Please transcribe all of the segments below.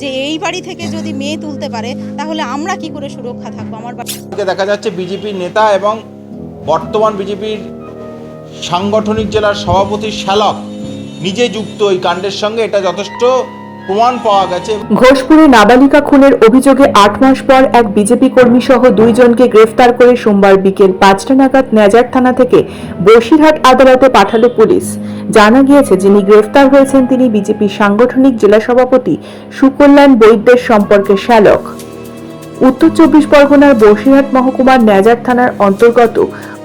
যে এই বাড়ি থেকে যদি মেয়ে তুলতে পারে, তাহলে আমরা কি করে সুরক্ষা থাকব? আমার দেখা যাচ্ছে বিজেপির নেতা এবং বর্তমান বিজেপির সাংগঠনিক জেলার সভাপতি শ্যালক নিজে যুক্ত এই কাণ্ডের সঙ্গে। এটা যথেষ্ট ঘোষপুরে নাবালিকা খুনের অভিযোগে আট মাস পর এক বিজেপি কর্মী সহ দুইজনকে গ্রেফতার করে সোমবার বিকেল পাঁচটা নাগাদ নেজার থানা থেকে বসিরহাট আদালতে পাঠালো পুলিশ। জানা গিয়েছে, যিনি গ্রেফতার হয়েছেন তিনি বিজেপি সাংগঠনিক জেলা সভাপতি সুকল্যাণ বৈদ্যের সম্পর্কে শ্যালক। উত্তর চব্বিশ পরগনার বসিরহাট মহকুমার ন্যাজার থানার অন্তর্গত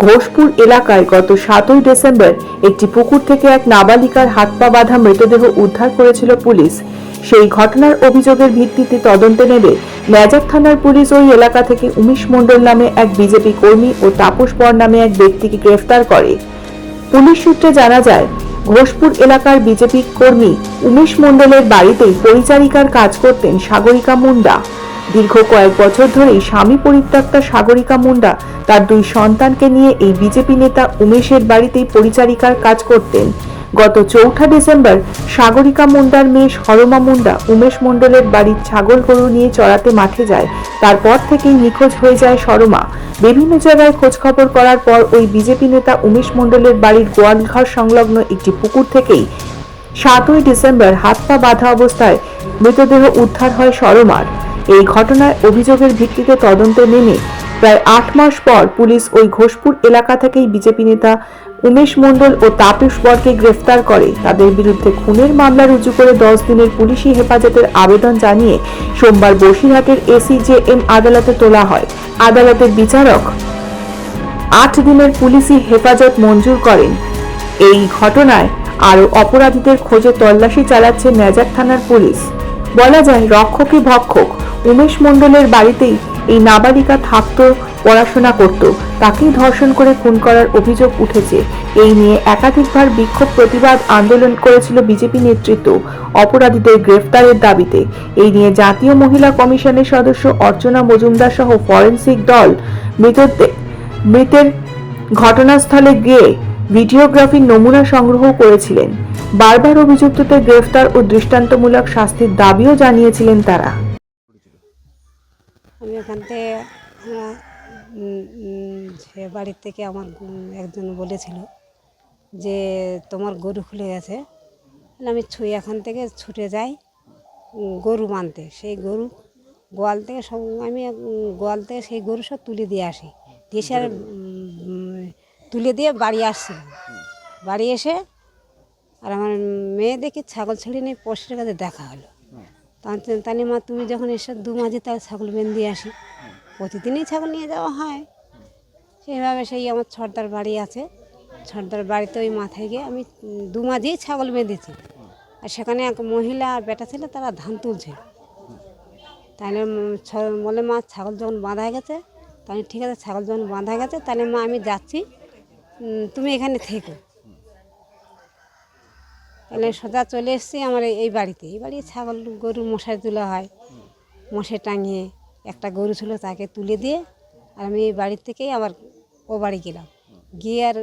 ঘোষপুর এলাকায় গত সাতই ডিসেম্বর একটি পুকুর থেকে এক নাবালিকার হাত পা বাঁধা মৃতদেহ উদ্ধার করেছিল পুলিশ। সেই ঘটনার অভিযোগের ভিত্তিতে তদন্তে নেবে ন্যাজার থানার পুলিশ ওই এলাকা থেকে উমেশ মণ্ডল নামে এক বিজেপি কর্মী ও তাপস পর নামে এক ব্যক্তিকে গ্রেফতার করে। পুলিশ সূত্রে জানা যায়, ঘোষপুর এলাকার বিজেপি কর্মী উমেশ মণ্ডলের বাড়িতেই পরিচারিকার কাজ করতেন সাগরিকা মুন্ডা। দীর্ঘ কয়েক বছর ধরেই স্বামী পরিত্যক্তা সাগরিকা মুন্ডা তার দুই সন্তানকে নিয়ে এই বিজেপি নেতা উমেশের বাড়িতেই পরিচারিকার কাজ করতেন। গত চৌঠা ডিসেম্বর সাগরিকা মুন্ডার মেয়ে সরমা মুন্ডা, উমেশ মণ্ডলের বাড়ির ছাগল গরু নিয়ে চড়াতে মাঠে যায়। তারপর থেকেই নিখোঁজ হয়ে যায় সরমা। বিভিন্ন জায়গায় খোঁজখবর করার পর ওই বিজেপি নেতা উমেশ মণ্ডলের বাড়ির গোয়ালঘর সংলগ্ন একটি পুকুর থেকেই সাতই ডিসেম্বর হাত পা বাঁধা অবস্থায় মৃতদেহ উদ্ধার হয় সরমার। এই ঘটনায় অভিযোগের ভিত্তিতে তদন্তে নেমে প্রায় আট মাস পর পুলিশ ওই ঘোষপুর এলাকা থেকেই বিজেপি নেতা উমেশ মণ্ডল ও তাপস বরকে গ্রেফতার করে। তাদের বিরুদ্ধে খুনের মামলা রুজু করে দশ দিনের পুলিশি হেফাজতের আবেদন জানিয়ে সোমবার বসিরহাটের এসিজেএম আদালতে তোলা হয়। আদালতের বিচারক আট দিনের পুলিশি হেফাজত মঞ্জুর করেন। এই ঘটনায় আরও অপরাধীদের খোঁজে তল্লাশি চালাচ্ছে নেজার থানার পুলিশ। বলা যায়, রক্ষকই ভক্ষক। উমেশ মণ্ডলের বাড়িতেই এই নাবালিকা থাকতো পড়াশোনা করত। তাকেই ধর্ষণ করে খুন করার অভিযোগ উঠেছে। এই নিয়ে একাধিকবার বিক্ষোভ প্রতিবাদ আন্দোলন করেছিল বিজেপি নেতৃত্ব অপরাধীদের গ্রেফতারের দাবিতে। এই নিয়ে জাতীয় মহিলা কমিশনের সদস্য অর্চনা মজুমদার সহ ফরেনসিক দল মৃতদেহ মৃতের ঘটনাস্থলে গিয়ে ভিডিওগ্রাফির নমুনা সংগ্রহ করেছিলেন। বারবার অভিযুক্তদের গ্রেফতার ও দৃষ্টান্তমূলক শাস্তির দাবিও জানিয়েছিলেন তারা। আমি এখান থেকে উম, সে বাড়ির থেকে আমার একজন বলেছিল যে তোমার গরু খুলে গেছে। আমি ছুঁই এখান থেকে ছুটে যাই গরু মানতে। সেই গরু গোয়াল থেকে সব আমি গোয়াল থেকে সেই গরু সব তুলে দিয়ে আসি। দিয়ে আর, তুলে দিয়ে বাড়ি আসছিলাম বাড়ি এসে আর আমার মেয়ে দেখি ছাগল ছেড়ে নিয়ে পোস্টের কাছে দেখা হলো। তাহলে মা তুমি যখন এসে দু মাঝে তাহলে ছাগল বেঁধে দিয়ে আসি। প্রতিদিনই ছাগল নিয়ে যাওয়া হয়। সেইভাবে সেই আমার ছর্দার বাড়ি আছে। ছর্দার বাড়িতে ওই মাথায় গিয়ে আমি দু মাঝেই ছাগল বেঁধেছি। আর সেখানে এক মহিলা আর বেটা ছিল, তারা ধান তুলছে। তাহলে বলে, মা, ছাগল যখন বাঁধা গেছে, তাহলে ঠিক আছে, ছাগল যখন বাঁধা গেছে, তাহলে মা, আমি যাচ্ছি। তুমি এখানে থেকো। তাহলে সোজা চলে এসেছি আমার এই- বাড়িতে। এই বাড়ি ছাগল, গরু মশারি তোলা হয় মশে টাঙিয়ে। একটা গরু ছিল তাকে তুলে দিয়ে আর আমি এই বাড়ির থেকেই আবার ও বাড়ি গেলাম। গিয়ে আর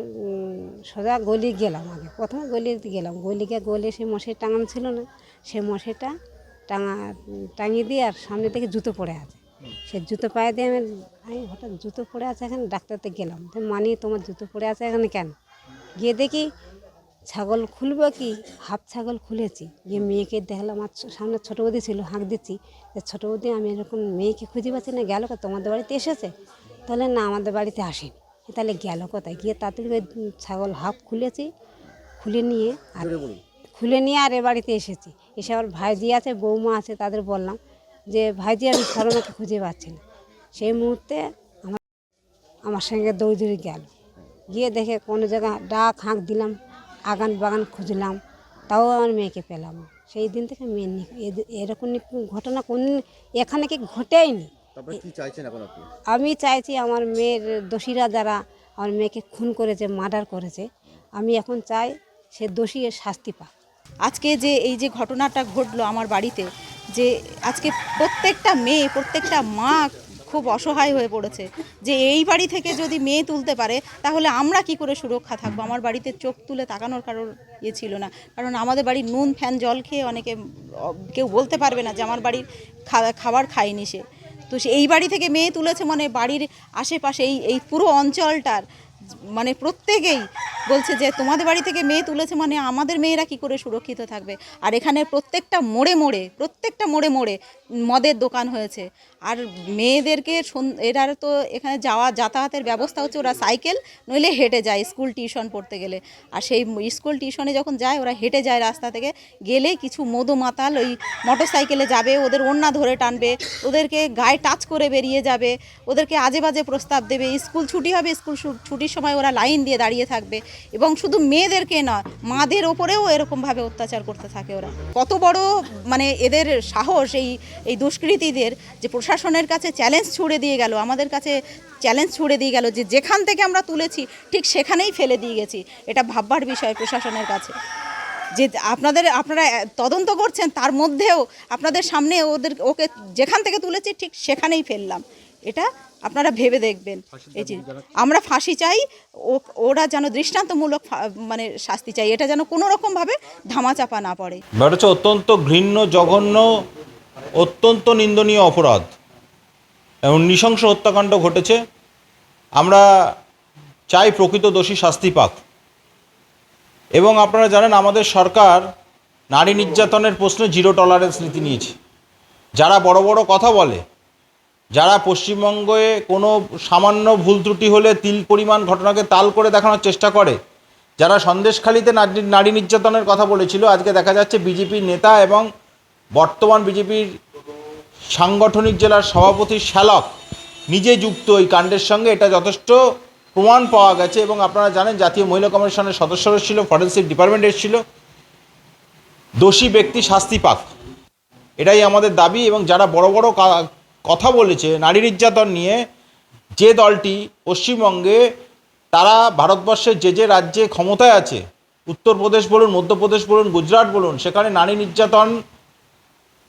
সোজা গলি গেলাম আগে। প্রথমে গলিতে গেলাম। গলিকে গলে সেই মশারি টাঙানো ছিল না। সে মশাইটা টাঙা, টাঙিয়ে দিয়ে আর সামনে থেকে জুতো পড়ে আছে। সে জুতো পায়ে দিয়ে আমি আমি হঠাৎ জুতো পড়ে আছে এখানে? ডাক্তারতে গেলাম। মানি তোমার জুতো পড়ে আছে এখানে কেন? গিয়ে দেখি ছাগল খুলবো কি? হাফ ছাগল খুলেছি। গিয়ে মেয়েকে দেখলাম আমার সামনে ছোটো বৌদি ছিল হাঁক দিচ্ছি। যে ছোটো বৌদি আমি এরকম মেয়েকে খুঁজে পাচ্ছি না গেল? তোমাদের বাড়িতে এসেছে? তাহলে না আমাদের বাড়িতে আসেনি। তাহলে গেল কোথায়? গিয়ে তাড়াতাড়ি ছাগল হাফ খুলেছি খুলে নিয়ে আর খুলে নিয়ে আর এ বাড়িতে এসেছি। এসে আবার ভাইজি আছে বৌমা আছে তাদের বললাম যে ভাইজি আমি সরমাকে খুঁজে পাচ্ছি না। সেই মুহূর্তে আমার আমার সঙ্গে দৌড় দৌড়ে গেল। গিয়ে দেখে কোনো জায়গায় ডাক হাঁক দিলাম। আগান বাগান খুঁজলাম তাও আমার মেয়েকে পেলাম সেই দিন থেকে মেয়ে নি- এরকম ঘটনা কোন এখানে কি ঘটেইনি? তারপরে কি চাইছেন এখন আপনি? আমি চাইছি আমার মেয়ের দোষীরা যারা আমার মেয়েকে খুন করেছে মার্ডার করেছে আমি এখন চাই সে দোষী শাস্তি পাক। আজকে যে এই যে ঘটনাটা ঘটলো আমার বাড়িতে যে আজকে প্রত্যেকটা মেয়ে প্রত্যেকটা মা খুব অসহায় হয়ে পড়েছে। যে এই বাড়ি থেকে যদি মেয়ে তুলতে পারে, তাহলে আমরা কি করে সুরক্ষা থাকব? আমার বাড়িতে চোখ তুলে তাকানোর কারোর ইয়ে ছিল না। কারণ আমাদের বাড়ির নুন, ফ্যান, জল খেয়ে অনেকে কেউ বলতে পারবে না যে আমার বাড়ির খাবার খায়নি সে। তো সে এই বাড়ি থেকে মেয়ে তুলেছে মানে বাড়ির আশেপাশে এই এই পুরো অঞ্চলটার মানে প্রত্যেকেই বলছে যে, তোমাদের বাড়ি থেকে মেয়ে তুলেছে মানে আমাদের মেয়েরা কি করে সুরক্ষিত থাকবে? আর এখানে প্রত্যেকটা মোড়ে মোড়ে, প্রত্যেকটা মোড়ে মোড়ে মদের দোকান হয়েছে। আর মেয়েদেরকে এরা তো এখানে যাওয়া, যাতায়াতের ব্যবস্থা হচ্ছে, ওরা সাইকেল, নইলে হেঁটে যায় স্কুল টিউশন পড়তে গেলে। আর সেই স্কুল টিউশনে যখন যায়, ওরা হেঁটে যায় রাস্তা থেকে গেলে কিছু মধু মাতাল ওই মোটর সাইকেলে যাবে, ওদের ওন্না ধরে টানবে, ওদেরকে গায়ে টাচ করে বেরিয়ে যাবে, ওদেরকে আজে বাজে প্রস্তাব দেবে, স্কুল ছুটি হবে, স্কুল ছুটির সময় ওরা লাইন দিয়ে দাঁড়িয়ে থাকবে এবং শুধু মেয়েদেরকে নয়, মাদের ওপরেও এরকমভাবে অত্যাচার করতে থাকে ওরা। কত বড় মানে এদের সাহস এই এই দুষ্কৃতীদের যে প্রশাসনের কাছে চ্যালেঞ্জ ছুড়ে দিয়ে গেল, আমাদের কাছে চ্যালেঞ্জ ছুড়ে দিয়ে গেল যে যেখান থেকে আমরা তুলেছি, ঠিক সেখানেই ফেলে দিয়ে গেছি। এটা ভাববার বিষয় প্রশাসনের কাছে। যে আপনাদের, আপনারা তদন্ত করছেন, তার মধ্যেও আপনাদের সামনে ওদের, ওকে যেখান থেকে তুলেছি, ঠিক সেখানেই ফেললাম। এটা আপনারা ভেবে দেখবেন। এই যে আমরা ফাঁসি চাই ও ওরা যেন দৃষ্টান্তমূলক ফা- মানে শাস্তি চাই এটা যেন কোনো রকমভাবে ধামাচাপা না পড়ে। হচ্ছে অত্যন্ত ঘৃণ্য জঘন্য অত্যন্ত নিন্দনীয় অপরাধ। এবং নৃশংস হত্যাকাণ্ড ঘটেছে। আমরা চাই প্রকৃত দোষী শাস্তি পাক। এবং আপনারা জানেন আমাদের সরকার নারী নির্যাতনের প্রশ্নে জিরো টলারেন্স নীতি নিয়েছে। যারা বড় বড় কথা বলে যারা পশ্চিমবঙ্গে কোনো সামান্য ভুল ত্রুটি হলে তিল পরিমাণ ঘটনাকে তাল করে দেখানোর চেষ্টা করে, যারা সন্দেশখালিতে নারী নারী নির্যাতনের কথা বলেছিল, আজকে দেখা যাচ্ছে বিজেপির নেতা এবং বর্তমান বিজেপির সাংগঠনিক জেলার সভাপতি শ্যালক নিজে যুক্ত এই কাণ্ডের সঙ্গে। এটা যথেষ্ট প্রমাণ পাওয়া গেছে এবং আপনারা জানেন জাতীয় মহিলা কমিশনের সদস্য ছিল, ফরেন্সিক ডিপার্টমেন্ট এসেছিল দোষী ব্যক্তি শাস্তি পাক। এটাই আমাদের দাবি এবং যারা বড় বড় কথা বলেছে, নারী নির্যাতন নিয়ে যে দলটি পশ্চিমবঙ্গে, তারা ভারতবর্ষের যে যে রাজ্যে ক্ষমতায় আছে, উত্তরপ্রদেশ বলুন, মধ্যপ্রদেশ বলুন, গুজরাট বলুন, সেখানে নারী নির্যাতন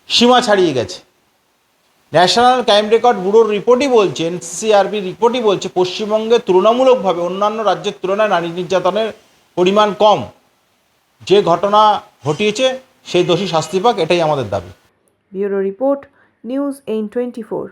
সীমা ছাড়িয়ে গেছে। ন্যাশনাল ক্রাইম রেকর্ড ব্যুরোর রিপোর্টই বলছে, এনসিআরবি রিপোর্টই বলছে, পশ্চিমবঙ্গে তুলনামূলকভাবে অন্যান্য রাজ্যের তুলনায় নারী নির্যাতনের পরিমাণ কম। যে ঘটনা ঘটিয়েছে, সেই দোষী শাস্তি পাক, এটাই আমাদের দাবি। Bureau report news এইন twenty four